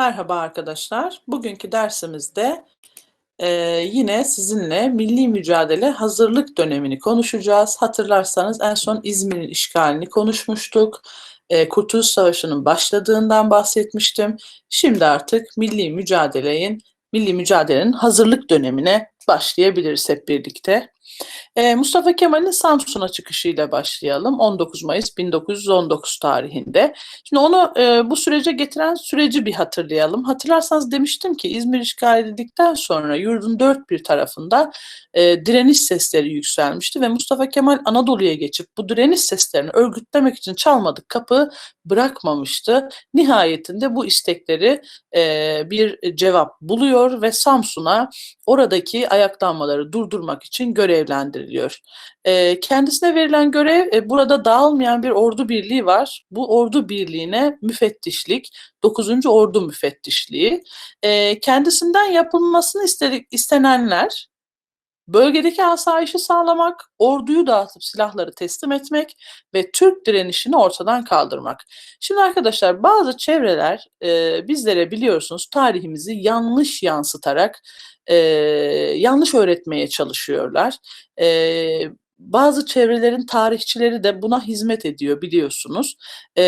Merhaba arkadaşlar. Bugünkü dersimizde eee, yine sizinle milli mücadele hazırlık dönemini konuşacağız. Hatırlarsanız en son İzmir'in işgalini konuşmuştuk. Eee, Kurtuluş Savaşı'nın başladığından bahsetmiştim. Şimdi artık milli mücadelenin milli mücadelenin hazırlık dönemine başlayabiliriz hep birlikte. Eee, Mustafa Kemal'in Samsun'a çıkışıyla başlayalım. 19 Mayıs 1919 tarihinde. Şimdi onu e, bu sürece getiren süreci bir hatırlayalım. Hatırlarsanız demiştim ki İzmir işgal edildikten sonra yurdun dört bir tarafında e, direniş sesleri yükselmişti ve Mustafa Kemal Anadolu'ya geçip bu direniş seslerini örgütlemek için çalmadık kapı bırakmamıştı. Nihayetinde bu istekleri e, bir cevap buluyor ve Samsun'a oradaki ayaklanmaları durdurmak için görevlendiriliyor. E, kendisine verilen görev e, burada dağılmayan bir ordu birliği var. Bu ordu birliğine müfettişlik, 9. Ordu Müfettişliği. E, kendisinden yapılmasını istedik, istenenler bölgedeki asayişi sağlamak, orduyu dağıtıp silahları teslim etmek ve Türk direnişini ortadan kaldırmak. Şimdi arkadaşlar bazı çevreler e, bizlere biliyorsunuz tarihimizi yanlış yansıtarak e, yanlış öğretmeye çalışıyorlar. E, bazı çevrelerin tarihçileri de buna hizmet ediyor biliyorsunuz. E,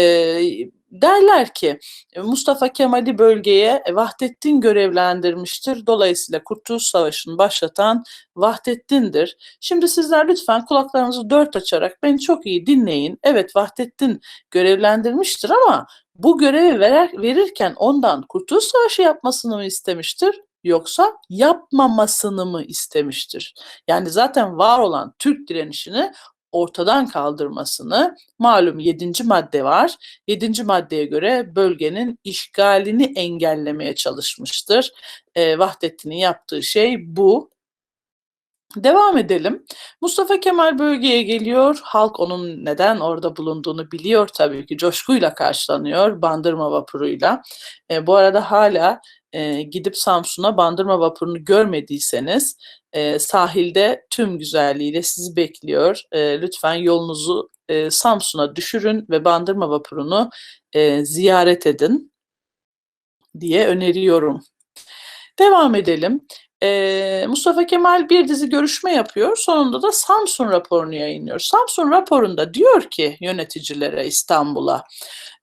derler ki Mustafa Kemal'i bölgeye Vahdettin görevlendirmiştir. Dolayısıyla Kurtuluş Savaşı'nı başlatan Vahdettin'dir. Şimdi sizler lütfen kulaklarınızı dört açarak beni çok iyi dinleyin. Evet Vahdettin görevlendirmiştir ama bu görevi verer, verirken ondan Kurtuluş Savaşı yapmasını mı istemiştir? Yoksa yapmamasını mı istemiştir? Yani zaten var olan Türk direnişini ortadan kaldırmasını malum 7. madde var. 7. maddeye göre bölgenin işgalini engellemeye çalışmıştır. E, Vahdettin'in yaptığı şey bu. Devam edelim. Mustafa Kemal bölgeye geliyor. Halk onun neden orada bulunduğunu biliyor tabii ki. Coşkuyla karşılanıyor bandırma vapuruyla. E, bu arada hala e, gidip Samsun'a bandırma vapurunu görmediyseniz e, sahilde tüm güzelliğiyle sizi bekliyor. E, lütfen yolunuzu e, Samsun'a düşürün ve bandırma vapurunu e, ziyaret edin diye öneriyorum. Devam edelim. Ee, Mustafa Kemal bir dizi görüşme yapıyor. Sonunda da Samsun raporunu yayınlıyor. Samsun raporunda diyor ki yöneticilere İstanbul'a.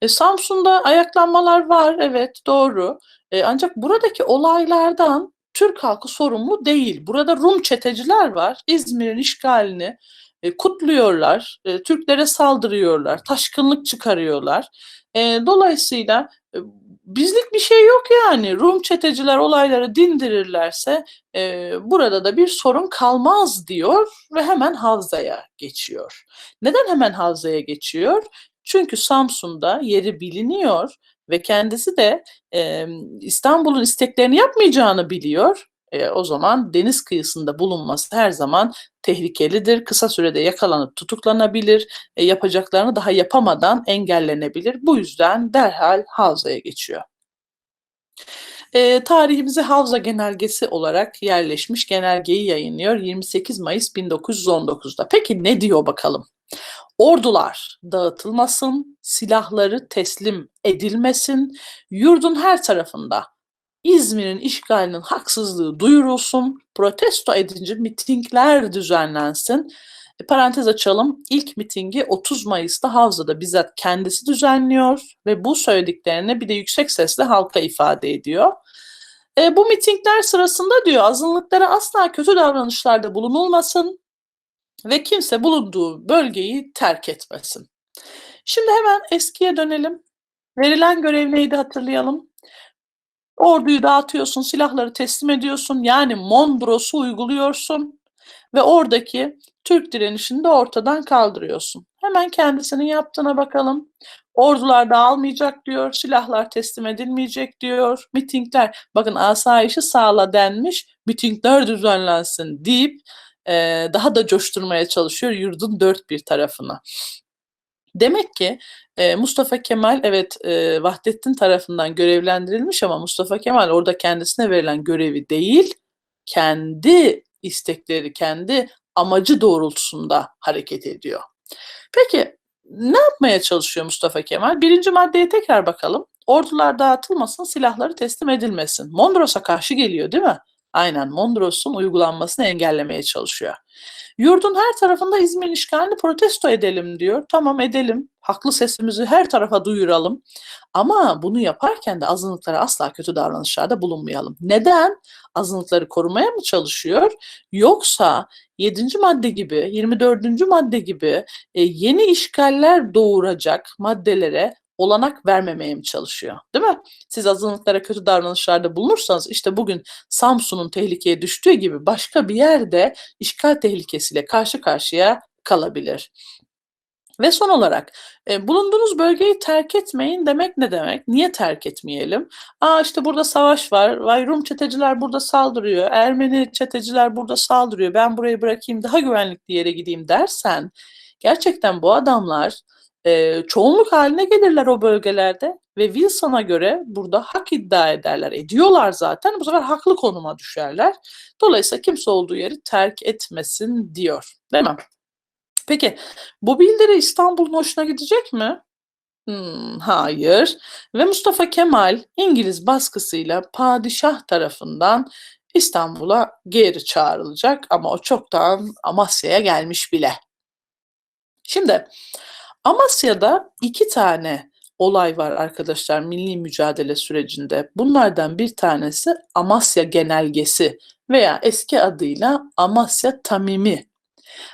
E, Samsun'da ayaklanmalar var evet doğru. E, ancak buradaki olaylardan Türk halkı sorumlu değil. Burada Rum çeteciler var. İzmir'in işgalini e, kutluyorlar. E, Türklere saldırıyorlar. Taşkınlık çıkarıyorlar. E, dolayısıyla e, bizlik bir şey yok yani. Rum çeteciler olayları dindirirlerse e, burada da bir sorun kalmaz diyor ve hemen Havza'ya geçiyor. Neden hemen Havza'ya geçiyor? Çünkü Samsun'da yeri biliniyor ve kendisi de e, İstanbul'un isteklerini yapmayacağını biliyor. E, o zaman deniz kıyısında bulunması her zaman tehlikelidir. Kısa sürede yakalanıp tutuklanabilir. E, yapacaklarını daha yapamadan engellenebilir. Bu yüzden derhal Havza'ya geçiyor. E, tarihimize Havza Genelgesi olarak yerleşmiş genelgeyi yayınlıyor 28 Mayıs 1919'da. Peki ne diyor bakalım? Ordular dağıtılmasın, silahları teslim edilmesin, yurdun her tarafında İzmir'in işgalinin haksızlığı duyurulsun, protesto edince mitingler düzenlensin. E, parantez açalım. İlk mitingi 30 Mayıs'ta Havza'da bizzat kendisi düzenliyor ve bu söylediklerini bir de yüksek sesle halka ifade ediyor. E, bu mitingler sırasında diyor azınlıklara asla kötü davranışlarda bulunulmasın ve kimse bulunduğu bölgeyi terk etmesin. Şimdi hemen eskiye dönelim. Verilen görev neydi hatırlayalım. Orduyu dağıtıyorsun, silahları teslim ediyorsun. Yani Mondros'u uyguluyorsun ve oradaki Türk direnişini de ortadan kaldırıyorsun. Hemen kendisinin yaptığına bakalım. Ordular dağılmayacak diyor, silahlar teslim edilmeyecek diyor, mitingler, bakın asayişi sağla denmiş, mitingler düzenlensin deyip e, daha da coşturmaya çalışıyor yurdun dört bir tarafını. Demek ki e, Mustafa Kemal evet e, Vahdettin tarafından görevlendirilmiş ama Mustafa Kemal orada kendisine verilen görevi değil, kendi istekleri, kendi amacı doğrultusunda hareket ediyor. Peki ne yapmaya çalışıyor Mustafa Kemal? Birinci maddeye tekrar bakalım. ordular dağıtılmasın, silahları teslim edilmesin. Mondros'a karşı geliyor değil mi? Aynen Mondros'un uygulanmasını engellemeye çalışıyor. Yurdun her tarafında İzmir'in işgalini protesto edelim diyor. Tamam edelim. Haklı sesimizi her tarafa duyuralım. Ama bunu yaparken de azınlıklara asla kötü davranışlarda bulunmayalım. Neden? Azınlıkları korumaya mı çalışıyor? Yoksa 7. madde gibi, 24. madde gibi e, yeni işgaller doğuracak maddelere olanak vermemeye mi çalışıyor? Değil mi? Siz azınlıklara kötü davranışlarda bulunursanız işte bugün Samsun'un tehlikeye düştüğü gibi başka bir yerde işgal tehlikesiyle karşı karşıya kalabilir. Ve son olarak e, bulunduğunuz bölgeyi terk etmeyin demek ne demek? Niye terk etmeyelim? Aa işte burada savaş var. Vay Rum çeteciler burada saldırıyor. Ermeni çeteciler burada saldırıyor. Ben burayı bırakayım daha güvenlikli yere gideyim dersen gerçekten bu adamlar e, çoğunluk haline gelirler o bölgelerde ve Wilson'a göre burada hak iddia ederler. Ediyorlar zaten. Bu sefer haklı konuma düşerler. Dolayısıyla kimse olduğu yeri terk etmesin diyor. Değil mi? Peki bu bildiri İstanbul'un hoşuna gidecek mi? Hmm, hayır. Ve Mustafa Kemal İngiliz baskısıyla padişah tarafından İstanbul'a geri çağrılacak ama o çoktan Amasya'ya gelmiş bile. Şimdi Amasya'da iki tane olay var arkadaşlar milli mücadele sürecinde. Bunlardan bir tanesi Amasya Genelgesi veya eski adıyla Amasya Tamimi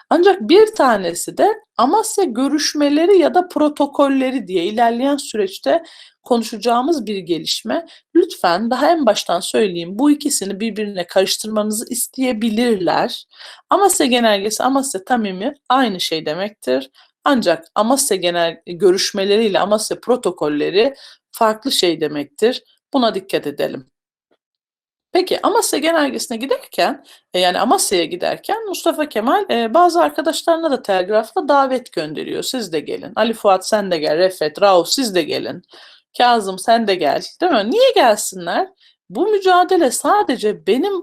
ancak bir tanesi de Amasya görüşmeleri ya da protokolleri diye ilerleyen süreçte konuşacağımız bir gelişme. Lütfen daha en baştan söyleyeyim bu ikisini birbirine karıştırmanızı isteyebilirler. Amasya Genelgesi, Amasya Tamimi aynı şey demektir. Ancak Amasya genel görüşmeleriyle Amasya protokolleri farklı şey demektir. Buna dikkat edelim. Peki Amasya Genelgesi'ne giderken e, yani Amasya'ya giderken Mustafa Kemal e, bazı arkadaşlarına da telgrafla davet gönderiyor. Siz de gelin. Ali Fuat sen de gel. Refet, Rauf siz de gelin. Kazım sen de gel. Değil mi? Niye gelsinler? Bu mücadele sadece benim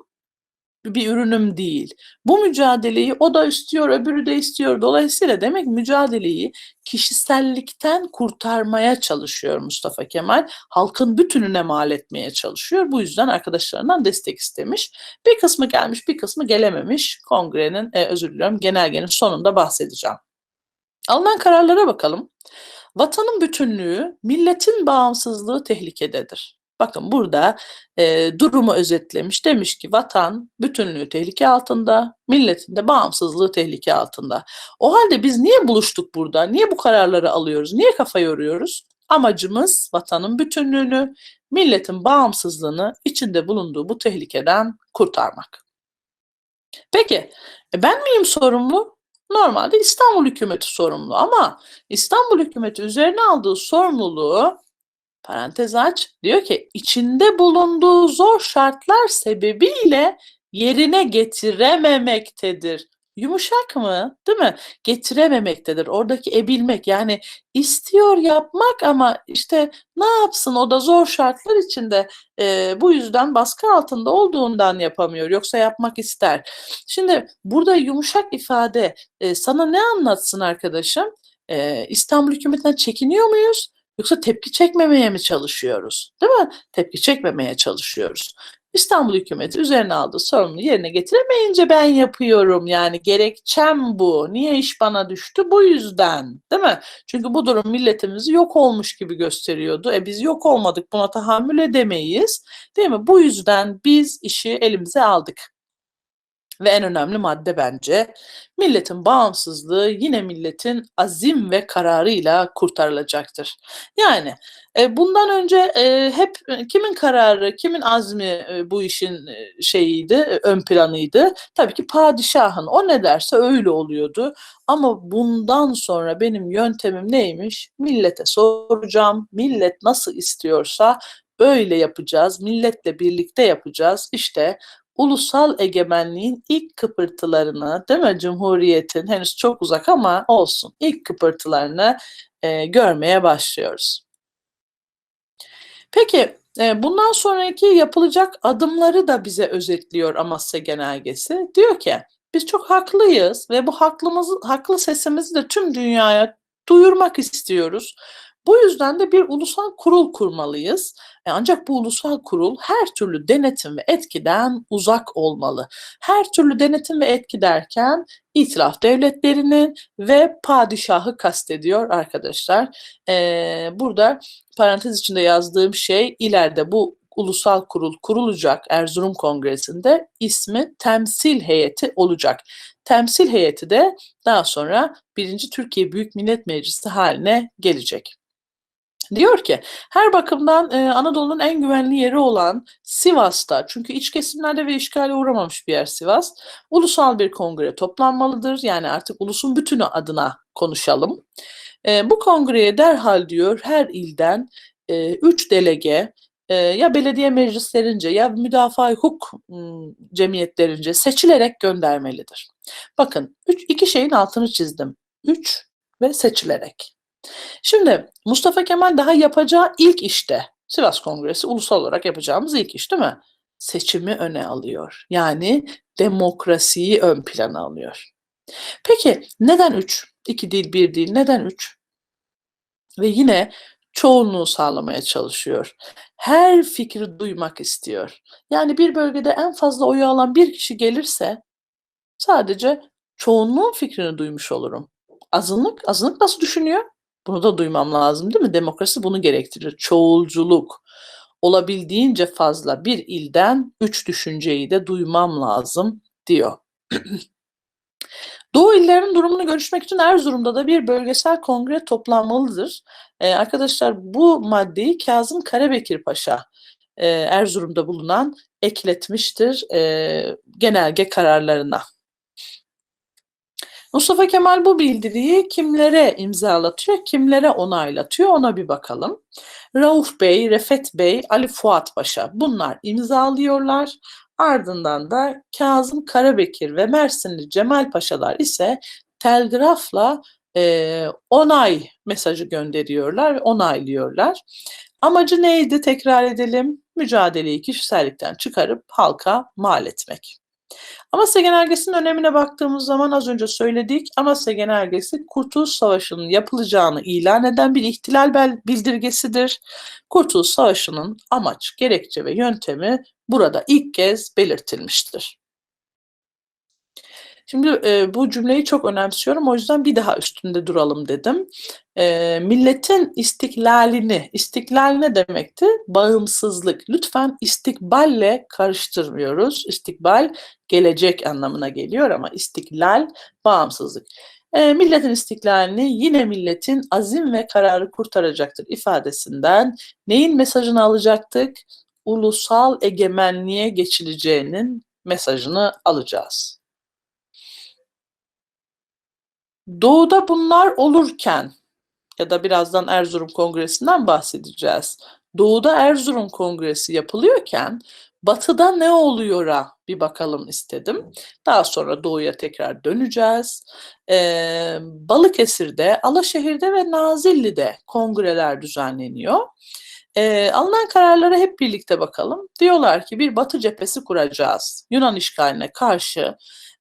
bir ürünüm değil. Bu mücadeleyi o da istiyor, öbürü de istiyor. Dolayısıyla demek mücadeleyi kişisellikten kurtarmaya çalışıyor Mustafa Kemal. Halkın bütününe mal etmeye çalışıyor. Bu yüzden arkadaşlarından destek istemiş. Bir kısmı gelmiş, bir kısmı gelememiş. Kongrenin, e, özür diliyorum, genelgenin sonunda bahsedeceğim. Alınan kararlara bakalım. Vatanın bütünlüğü, milletin bağımsızlığı tehlikededir. Bakın burada e, durumu özetlemiş. Demiş ki vatan bütünlüğü tehlike altında, milletin de bağımsızlığı tehlike altında. O halde biz niye buluştuk burada? Niye bu kararları alıyoruz? Niye kafa yoruyoruz? Amacımız vatanın bütünlüğünü, milletin bağımsızlığını içinde bulunduğu bu tehlikeden kurtarmak. Peki e ben miyim sorumlu? Normalde İstanbul hükümeti sorumlu ama İstanbul hükümeti üzerine aldığı sorumluluğu parantez aç diyor ki içinde bulunduğu zor şartlar sebebiyle yerine getirememektedir. Yumuşak mı? Değil mi? Getirememektedir. Oradaki ebilmek yani istiyor yapmak ama işte ne yapsın o da zor şartlar içinde e, bu yüzden baskı altında olduğundan yapamıyor. Yoksa yapmak ister. Şimdi burada yumuşak ifade e, sana ne anlatsın arkadaşım? E, İstanbul hükümetinden çekiniyor muyuz? Yoksa tepki çekmemeye mi çalışıyoruz? Değil mi? Tepki çekmemeye çalışıyoruz. İstanbul hükümeti üzerine aldığı sorumluluğu yerine getiremeyince ben yapıyorum. Yani gerekçem bu. Niye iş bana düştü? Bu yüzden. Değil mi? Çünkü bu durum milletimizi yok olmuş gibi gösteriyordu. E biz yok olmadık. Buna tahammül edemeyiz. Değil mi? Bu yüzden biz işi elimize aldık. Ve en önemli madde bence milletin bağımsızlığı yine milletin azim ve kararıyla kurtarılacaktır. Yani e, bundan önce e, hep e, kimin kararı, kimin azmi e, bu işin e, şeyiydi, e, ön planıydı. Tabii ki padişahın. O ne derse öyle oluyordu. Ama bundan sonra benim yöntemim neymiş? Millete soracağım. Millet nasıl istiyorsa öyle yapacağız. Milletle birlikte yapacağız. İşte ulusal egemenliğin ilk kıpırtılarını, değil mi? Cumhuriyetin henüz çok uzak ama olsun. ilk kıpırtılarını e, görmeye başlıyoruz. Peki e, bundan sonraki yapılacak adımları da bize özetliyor Amasya Genelgesi. Diyor ki biz çok haklıyız ve bu haklımızı, haklı sesimizi de tüm dünyaya duyurmak istiyoruz. Bu yüzden de bir ulusal kurul kurmalıyız. E, ancak bu ulusal kurul her türlü denetim ve etkiden uzak olmalı. Her türlü denetim ve etki derken itilaf devletlerinin ve padişahı kastediyor arkadaşlar. Ee, burada parantez içinde yazdığım şey ileride bu ulusal kurul kurulacak Erzurum Kongresi'nde ismi temsil heyeti olacak. Temsil heyeti de daha sonra 1. Türkiye Büyük Millet Meclisi haline gelecek. Diyor ki her bakımdan e, Anadolu'nun en güvenli yeri olan Sivas'ta çünkü iç kesimlerde ve işgale uğramamış bir yer Sivas ulusal bir kongre toplanmalıdır. Yani artık ulusun bütünü adına konuşalım. E, bu kongreye derhal diyor her ilden e, üç delege e, ya belediye meclislerince ya müdafaa hukuk cemiyetlerince seçilerek göndermelidir. Bakın üç, iki şeyin altını çizdim. Üç ve seçilerek. Şimdi Mustafa Kemal daha yapacağı ilk işte Sivas Kongresi ulusal olarak yapacağımız ilk iş değil mi? Seçimi öne alıyor. Yani demokrasiyi ön plana alıyor. Peki neden 3? 2 değil 1 değil neden 3? Ve yine çoğunluğu sağlamaya çalışıyor. Her fikri duymak istiyor. Yani bir bölgede en fazla oyu alan bir kişi gelirse sadece çoğunluğun fikrini duymuş olurum. Azınlık, azınlık nasıl düşünüyor? Bunu da duymam lazım değil mi? Demokrasi bunu gerektirir. Çoğulculuk. Olabildiğince fazla bir ilden üç düşünceyi de duymam lazım diyor. Doğu illerinin durumunu görüşmek için Erzurum'da da bir bölgesel kongre toplanmalıdır. Ee, arkadaşlar bu maddeyi Kazım Karabekir Paşa e, Erzurum'da bulunan ekletmiştir e, genelge kararlarına. Mustafa Kemal bu bildiriyi kimlere imzalatıyor, kimlere onaylatıyor ona bir bakalım. Rauf Bey, Refet Bey, Ali Fuat Paşa bunlar imzalıyorlar. Ardından da Kazım Karabekir ve Mersinli Cemal Paşalar ise telgrafla e, onay mesajı gönderiyorlar ve onaylıyorlar. Amacı neydi tekrar edelim? Mücadeleyi kişisellikten çıkarıp halka mal etmek. Amasya Genelgesi'nin önemine baktığımız zaman az önce söyledik. Amasya Genelgesi Kurtuluş Savaşı'nın yapılacağını ilan eden bir ihtilal bildirgesidir. Kurtuluş Savaşı'nın amaç, gerekçe ve yöntemi burada ilk kez belirtilmiştir. Şimdi e, bu cümleyi çok önemsiyorum. O yüzden bir daha üstünde duralım dedim. E, milletin istiklalini, istiklal ne demekti? Bağımsızlık. Lütfen istikballe karıştırmıyoruz. İstikbal gelecek anlamına geliyor ama istiklal bağımsızlık. E, milletin istiklalini yine milletin azim ve kararı kurtaracaktır ifadesinden neyin mesajını alacaktık? Ulusal egemenliğe geçileceğinin mesajını alacağız. Doğuda bunlar olurken ya da birazdan Erzurum Kongresi'nden bahsedeceğiz. Doğuda Erzurum Kongresi yapılıyorken batıda ne oluyor'a bir bakalım istedim. Daha sonra doğuya tekrar döneceğiz. Ee, Balıkesir'de, Alaşehir'de ve Nazilli'de kongreler düzenleniyor. Ee, alınan kararlara hep birlikte bakalım. Diyorlar ki bir batı cephesi kuracağız. Yunan işgaline karşı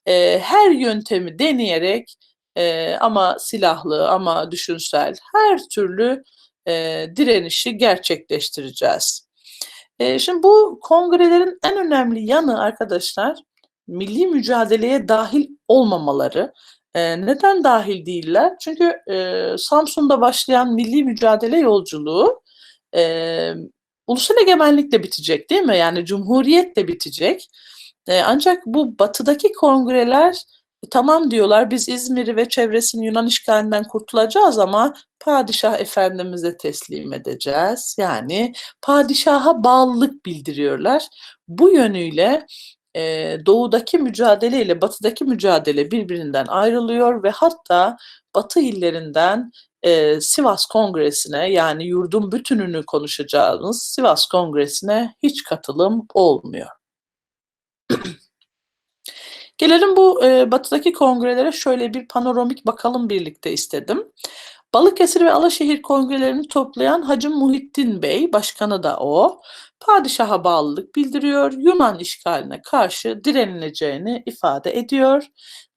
e, her yöntemi deneyerek e, ama silahlı ama düşünsel her türlü e, direnişi gerçekleştireceğiz. E, şimdi bu kongrelerin en önemli yanı arkadaşlar milli mücadeleye dahil olmamaları. E, neden dahil değiller? Çünkü e, Samsun'da başlayan milli mücadele yolculuğu e, ulusal egemenlik de bitecek değil mi? Yani cumhuriyet de bitecek. E, ancak bu batıdaki kongreler tamam diyorlar biz İzmir'i ve çevresini Yunan işgalinden kurtulacağız ama padişah efendimize teslim edeceğiz. Yani padişaha bağlılık bildiriyorlar. Bu yönüyle e, doğudaki mücadele ile batıdaki mücadele birbirinden ayrılıyor ve hatta batı illerinden e, Sivas Kongresi'ne yani yurdun bütününü konuşacağımız Sivas Kongresi'ne hiç katılım olmuyor. Gelelim bu e, batıdaki kongrelere şöyle bir panoramik bakalım birlikte istedim. Balıkesir ve Alaşehir kongrelerini toplayan Hacı Muhittin Bey, başkanı da o. padişaha bağlılık bildiriyor, Yunan işgaline karşı direnileceğini ifade ediyor.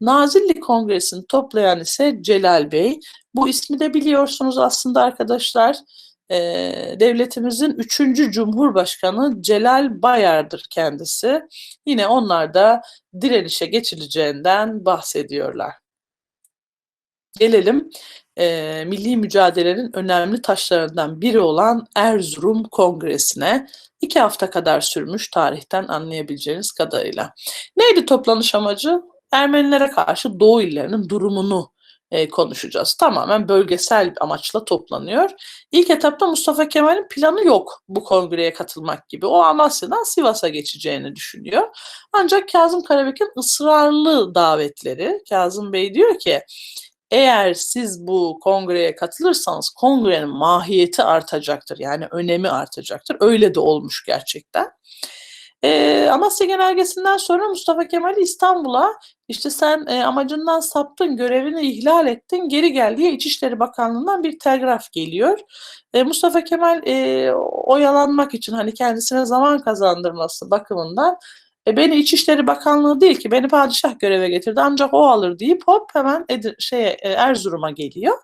Nazilli Kongresi'ni toplayan ise Celal Bey. Bu ismi de biliyorsunuz aslında arkadaşlar. Ee, devletimizin üçüncü Cumhurbaşkanı Celal Bayar'dır kendisi. Yine onlar da direnişe geçileceğinden bahsediyorlar. Gelelim e, milli mücadelenin önemli taşlarından biri olan Erzurum Kongresi'ne iki hafta kadar sürmüş tarihten anlayabileceğiniz kadarıyla. Neydi toplanış amacı? Ermenilere karşı Doğu illerinin durumunu e, konuşacağız. Tamamen bölgesel amaçla toplanıyor. İlk etapta Mustafa Kemal'in planı yok bu kongreye katılmak gibi. O Amasya'dan Sivas'a geçeceğini düşünüyor. Ancak Kazım Karabek'in ısrarlı davetleri, Kazım Bey diyor ki eğer siz bu kongreye katılırsanız kongrenin mahiyeti artacaktır. Yani önemi artacaktır. Öyle de olmuş gerçekten. E, Amasya Genelgesi'nden sonra Mustafa Kemal'i İstanbul'a işte sen e, amacından saptın, görevini ihlal ettin, geri gel diye İçişleri Bakanlığı'ndan bir telgraf geliyor. E, Mustafa Kemal e, oyalanmak için hani kendisine zaman kazandırması bakımından e, beni İçişleri Bakanlığı değil ki beni padişah göreve getirdi ancak o alır deyip hop hemen Edir, şeye, e, Erzurum'a geliyor.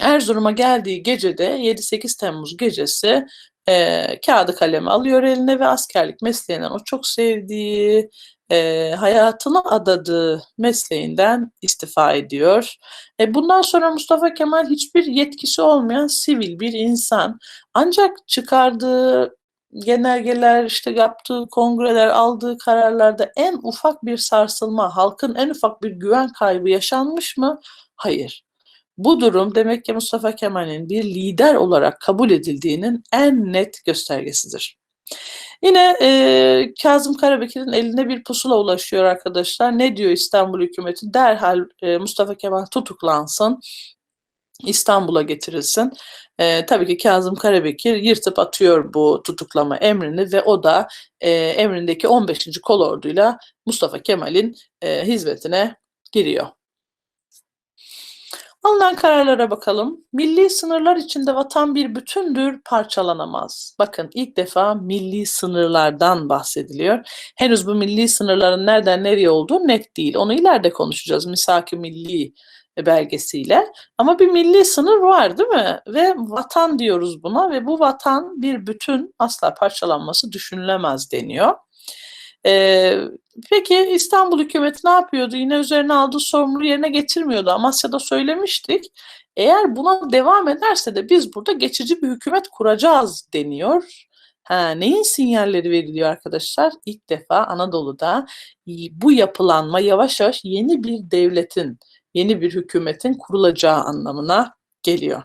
Erzurum'a geldiği gecede 7-8 Temmuz gecesi e, kağıdı kalemi alıyor eline ve askerlik mesleğinden o çok sevdiği, e, hayatını adadığı mesleğinden istifa ediyor. E, bundan sonra Mustafa Kemal hiçbir yetkisi olmayan sivil bir insan. Ancak çıkardığı genelgeler, işte yaptığı kongreler, aldığı kararlarda en ufak bir sarsılma, halkın en ufak bir güven kaybı yaşanmış mı? Hayır. Bu durum demek ki Mustafa Kemal'in bir lider olarak kabul edildiğinin en net göstergesidir. Yine e, Kazım Karabekir'in eline bir pusula ulaşıyor arkadaşlar. Ne diyor İstanbul hükümeti? Derhal e, Mustafa Kemal tutuklansın, İstanbul'a getirilsin. E, tabii ki Kazım Karabekir yırtıp atıyor bu tutuklama emrini ve o da e, emrindeki 15. kolorduyla Mustafa Kemal'in e, hizmetine giriyor. Alınan kararlara bakalım. Milli sınırlar içinde vatan bir bütündür, parçalanamaz. Bakın ilk defa milli sınırlardan bahsediliyor. Henüz bu milli sınırların nereden nereye olduğu net değil. Onu ileride konuşacağız misak milli belgesiyle. Ama bir milli sınır var değil mi? Ve vatan diyoruz buna ve bu vatan bir bütün asla parçalanması düşünülemez deniyor. Ee, peki İstanbul hükümeti ne yapıyordu? Yine üzerine aldığı sorumluluğu yerine getirmiyordu. Amasya'da söylemiştik. Eğer buna devam ederse de biz burada geçici bir hükümet kuracağız deniyor. Ha, neyin sinyalleri veriliyor arkadaşlar? İlk defa Anadolu'da bu yapılanma yavaş yavaş yeni bir devletin, yeni bir hükümetin kurulacağı anlamına geliyor.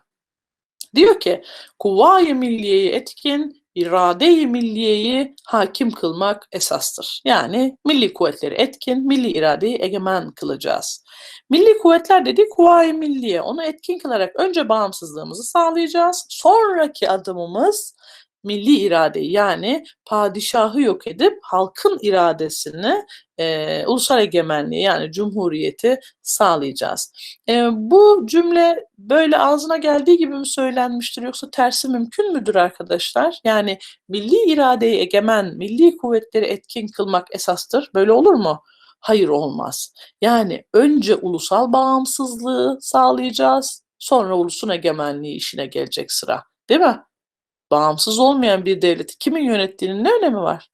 Diyor ki, Kuvayi Milliye'yi etkin, irade-i milliyeyi hakim kılmak esastır. Yani milli kuvvetleri etkin, milli iradeyi egemen kılacağız. Milli kuvvetler dedi kuvayi milliye. Onu etkin kılarak önce bağımsızlığımızı sağlayacağız. Sonraki adımımız milli iradeyi yani padişahı yok edip halkın iradesini e, ulusal egemenliği yani cumhuriyeti sağlayacağız. E, bu cümle böyle ağzına geldiği gibi mi söylenmiştir yoksa tersi mümkün müdür arkadaşlar? Yani milli iradeyi egemen, milli kuvvetleri etkin kılmak esastır. Böyle olur mu? Hayır olmaz. Yani önce ulusal bağımsızlığı sağlayacağız, sonra ulusun egemenliği işine gelecek sıra. Değil mi? Bağımsız olmayan bir devleti kimin yönettiğinin ne önemi var?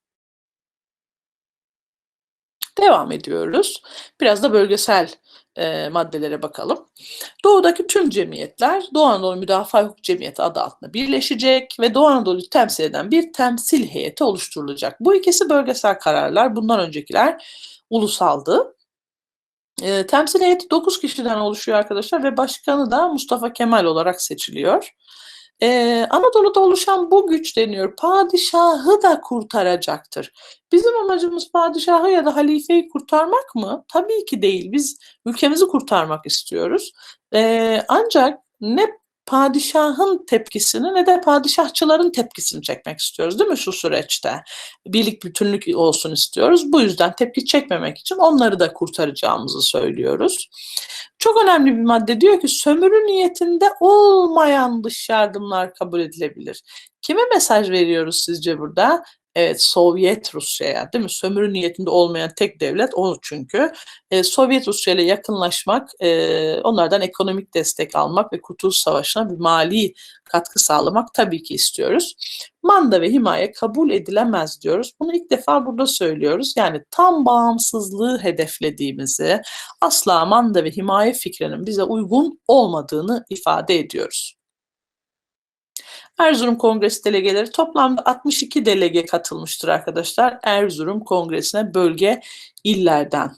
Devam ediyoruz. Biraz da bölgesel e, maddelere bakalım. Doğudaki tüm cemiyetler Doğu Anadolu Müdafaa Hukuk Cemiyeti adı altında birleşecek ve Doğu Anadolu'yu temsil eden bir temsil heyeti oluşturulacak. Bu ikisi bölgesel kararlar. Bundan öncekiler ulusaldı. E, temsil heyeti 9 kişiden oluşuyor arkadaşlar ve başkanı da Mustafa Kemal olarak seçiliyor. Ee, Anadolu'da oluşan bu güç deniyor. Padişahı da kurtaracaktır. Bizim amacımız padişahı ya da halifeyi kurtarmak mı? Tabii ki değil. Biz ülkemizi kurtarmak istiyoruz. Ee, ancak ne padişahın tepkisini ne de padişahçıların tepkisini çekmek istiyoruz değil mi şu süreçte? Birlik bütünlük olsun istiyoruz. Bu yüzden tepki çekmemek için onları da kurtaracağımızı söylüyoruz. Çok önemli bir madde diyor ki sömürü niyetinde olmayan dış yardımlar kabul edilebilir. Kime mesaj veriyoruz sizce burada? Evet, Sovyet Rusya'ya değil mi? Sömürü niyetinde olmayan tek devlet o çünkü. E, Sovyet Rusya ile yakınlaşmak, e, onlardan ekonomik destek almak ve Kurtuluş Savaşı'na bir mali katkı sağlamak tabii ki istiyoruz. Manda ve himaye kabul edilemez diyoruz. Bunu ilk defa burada söylüyoruz. Yani tam bağımsızlığı hedeflediğimizi, asla manda ve himaye fikrinin bize uygun olmadığını ifade ediyoruz. Erzurum Kongresi delegeleri toplamda 62 delege katılmıştır arkadaşlar. Erzurum Kongresi'ne bölge illerden.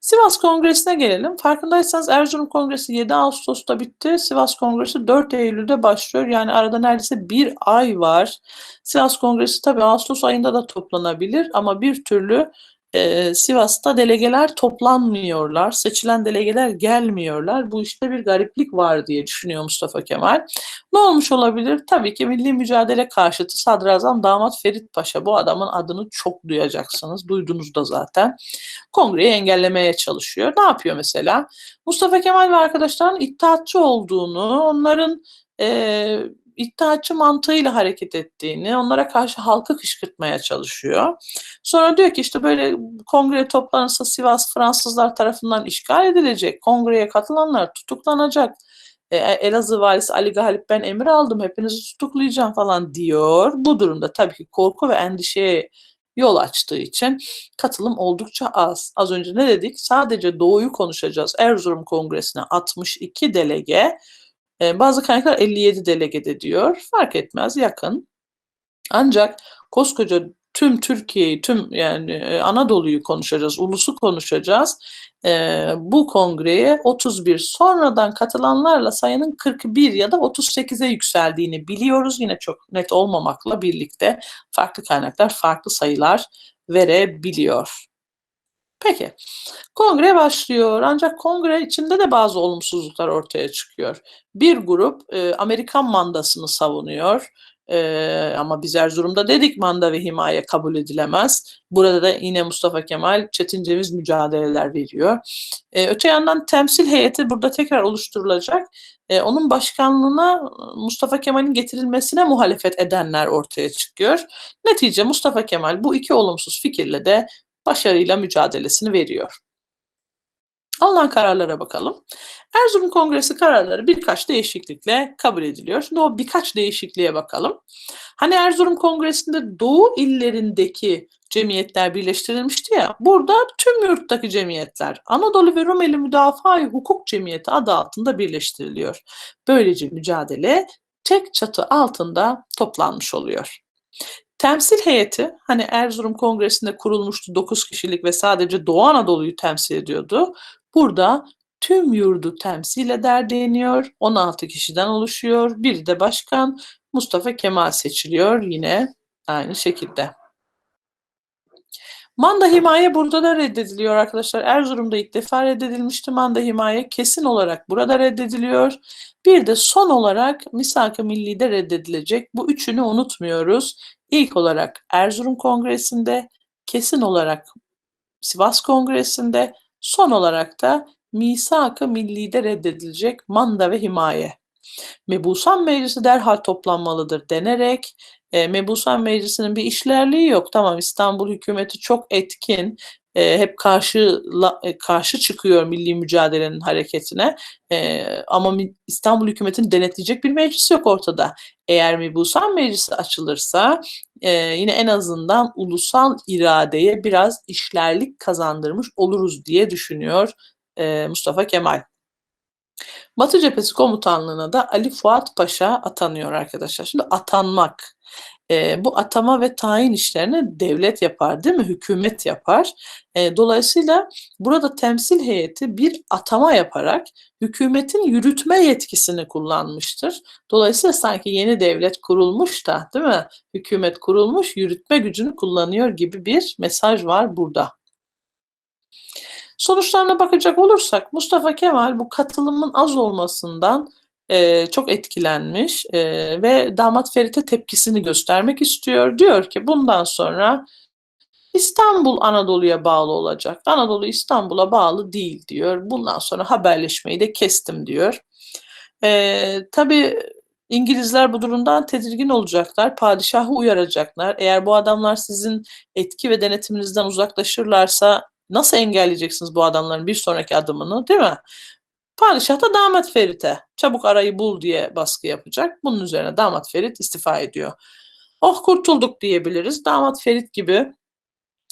Sivas Kongresi'ne gelelim. Farkındaysanız Erzurum Kongresi 7 Ağustos'ta bitti. Sivas Kongresi 4 Eylül'de başlıyor. Yani arada neredeyse bir ay var. Sivas Kongresi tabii Ağustos ayında da toplanabilir ama bir türlü e, Sivas'ta delegeler toplanmıyorlar. Seçilen delegeler gelmiyorlar. Bu işte bir gariplik var diye düşünüyor Mustafa Kemal. Ne olmuş olabilir? Tabii ki milli mücadele karşıtı Sadrazam Damat Ferit Paşa. Bu adamın adını çok duyacaksınız. Duydunuz da zaten. Kongreyi engellemeye çalışıyor. Ne yapıyor mesela? Mustafa Kemal ve arkadaşların iddiatçı olduğunu, onların e, iddiaçı mantığıyla hareket ettiğini, onlara karşı halkı kışkırtmaya çalışıyor. Sonra diyor ki işte böyle kongre toplanırsa Sivas Fransızlar tarafından işgal edilecek, kongreye katılanlar tutuklanacak. E, Elazığ valisi Ali Galip ben emir aldım hepinizi tutuklayacağım falan diyor. Bu durumda tabii ki korku ve endişeye yol açtığı için katılım oldukça az. Az önce ne dedik? Sadece doğuyu konuşacağız. Erzurum Kongresi'ne 62 delege, e, bazı kaynaklar 57 delegede diyor. Fark etmez yakın. Ancak koskoca tüm Türkiye'yi, tüm yani e, Anadolu'yu konuşacağız, ulusu konuşacağız. E, bu kongreye 31 sonradan katılanlarla sayının 41 ya da 38'e yükseldiğini biliyoruz. Yine çok net olmamakla birlikte farklı kaynaklar farklı sayılar verebiliyor. Peki, kongre başlıyor ancak kongre içinde de bazı olumsuzluklar ortaya çıkıyor. Bir grup e, Amerikan mandasını savunuyor. Ee, ama biz Erzurum'da dedik manda ve himaye kabul edilemez. Burada da yine Mustafa Kemal Çetin Ceviz mücadeleler veriyor. Ee, öte yandan temsil heyeti burada tekrar oluşturulacak. Ee, onun başkanlığına Mustafa Kemal'in getirilmesine muhalefet edenler ortaya çıkıyor. Netice Mustafa Kemal bu iki olumsuz fikirle de başarıyla mücadelesini veriyor. Alınan kararlara bakalım. Erzurum Kongresi kararları birkaç değişiklikle kabul ediliyor. Şimdi o birkaç değişikliğe bakalım. Hani Erzurum Kongresi'nde Doğu illerindeki cemiyetler birleştirilmişti ya. Burada tüm yurttaki cemiyetler Anadolu ve Rumeli Müdafaa Hukuk Cemiyeti adı altında birleştiriliyor. Böylece mücadele tek çatı altında toplanmış oluyor. Temsil heyeti hani Erzurum Kongresi'nde kurulmuştu 9 kişilik ve sadece Doğu Anadolu'yu temsil ediyordu. Burada tüm yurdu temsil eder deniyor. 16 kişiden oluşuyor. Bir de başkan Mustafa Kemal seçiliyor yine aynı şekilde. Manda himaye burada da reddediliyor arkadaşlar. Erzurum'da ilk defa reddedilmişti. Manda himaye kesin olarak burada reddediliyor. Bir de son olarak misak-ı milli'de reddedilecek. Bu üçünü unutmuyoruz. İlk olarak Erzurum Kongresi'nde, kesin olarak Sivas Kongresi'nde, son olarak da misak-ı milli'de reddedilecek manda ve himaye. Mebusan Meclisi derhal toplanmalıdır denerek e, Mebusan Meclisi'nin bir işlerliği yok. Tamam İstanbul hükümeti çok etkin e, hep karşı e, karşı çıkıyor milli mücadelenin hareketine. E, ama İstanbul hükümetini denetleyecek bir meclis yok ortada. Eğer Mebusan Meclisi açılırsa e, yine en azından ulusal iradeye biraz işlerlik kazandırmış oluruz diye düşünüyor e, Mustafa Kemal. Batı Cephesi Komutanlığı'na da Ali Fuat Paşa atanıyor arkadaşlar. Şimdi atanmak e, bu atama ve tayin işlerini devlet yapar değil mi? Hükümet yapar. E, dolayısıyla burada temsil heyeti bir atama yaparak hükümetin yürütme yetkisini kullanmıştır. Dolayısıyla sanki yeni devlet kurulmuş da değil mi? Hükümet kurulmuş, yürütme gücünü kullanıyor gibi bir mesaj var burada. Sonuçlarına bakacak olursak Mustafa Kemal bu katılımın az olmasından e, çok etkilenmiş e, ve damat Ferit'e tepkisini göstermek istiyor. Diyor ki bundan sonra İstanbul Anadolu'ya bağlı olacak. Anadolu İstanbul'a bağlı değil diyor. Bundan sonra haberleşmeyi de kestim diyor. E, tabii İngilizler bu durumdan tedirgin olacaklar, padişahı uyaracaklar. Eğer bu adamlar sizin etki ve denetiminizden uzaklaşırlarsa nasıl engelleyeceksiniz bu adamların bir sonraki adımını, değil mi? Padişah da damat Ferit'e çabuk arayı bul diye baskı yapacak. Bunun üzerine damat Ferit istifa ediyor. Oh kurtulduk diyebiliriz. Damat Ferit gibi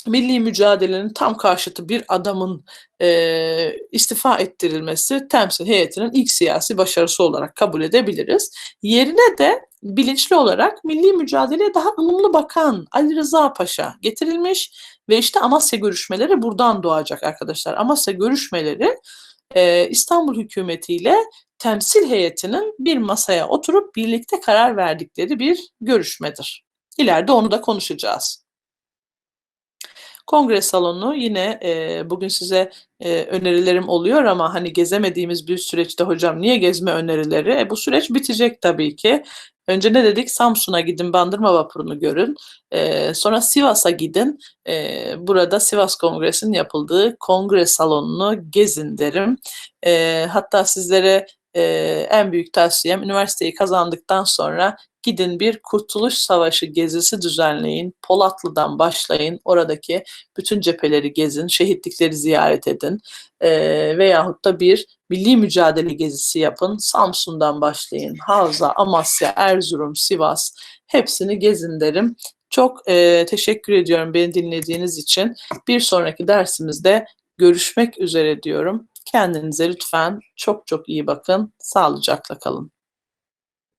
milli mücadelenin tam karşıtı bir adamın e, istifa ettirilmesi temsil heyetinin ilk siyasi başarısı olarak kabul edebiliriz. Yerine de bilinçli olarak milli mücadeleye daha ılımlı bakan Ali Rıza Paşa getirilmiş ve işte Amasya görüşmeleri buradan doğacak arkadaşlar. Amasya görüşmeleri e, İstanbul hükümetiyle temsil heyetinin bir masaya oturup birlikte karar verdikleri bir görüşmedir. İleride onu da konuşacağız. Kongre salonu yine e, bugün size e, önerilerim oluyor ama hani gezemediğimiz bir süreçte hocam niye gezme önerileri? E, bu süreç bitecek tabii ki. Önce ne dedik? Samsun'a gidin, Bandırma Vapuru'nu görün. E, sonra Sivas'a gidin. E, burada Sivas Kongresi'nin yapıldığı kongre salonunu gezin derim. E, hatta sizlere e, en büyük tavsiyem üniversiteyi kazandıktan sonra gidin bir Kurtuluş Savaşı gezisi düzenleyin. Polatlı'dan başlayın. Oradaki bütün cepheleri gezin. Şehitlikleri ziyaret edin. E, veyahut da bir milli mücadele gezisi yapın. Samsun'dan başlayın. Havza, Amasya, Erzurum, Sivas hepsini gezin derim. Çok e, teşekkür ediyorum beni dinlediğiniz için. Bir sonraki dersimizde görüşmek üzere diyorum. Kendinize lütfen çok çok iyi bakın. Sağlıcakla kalın.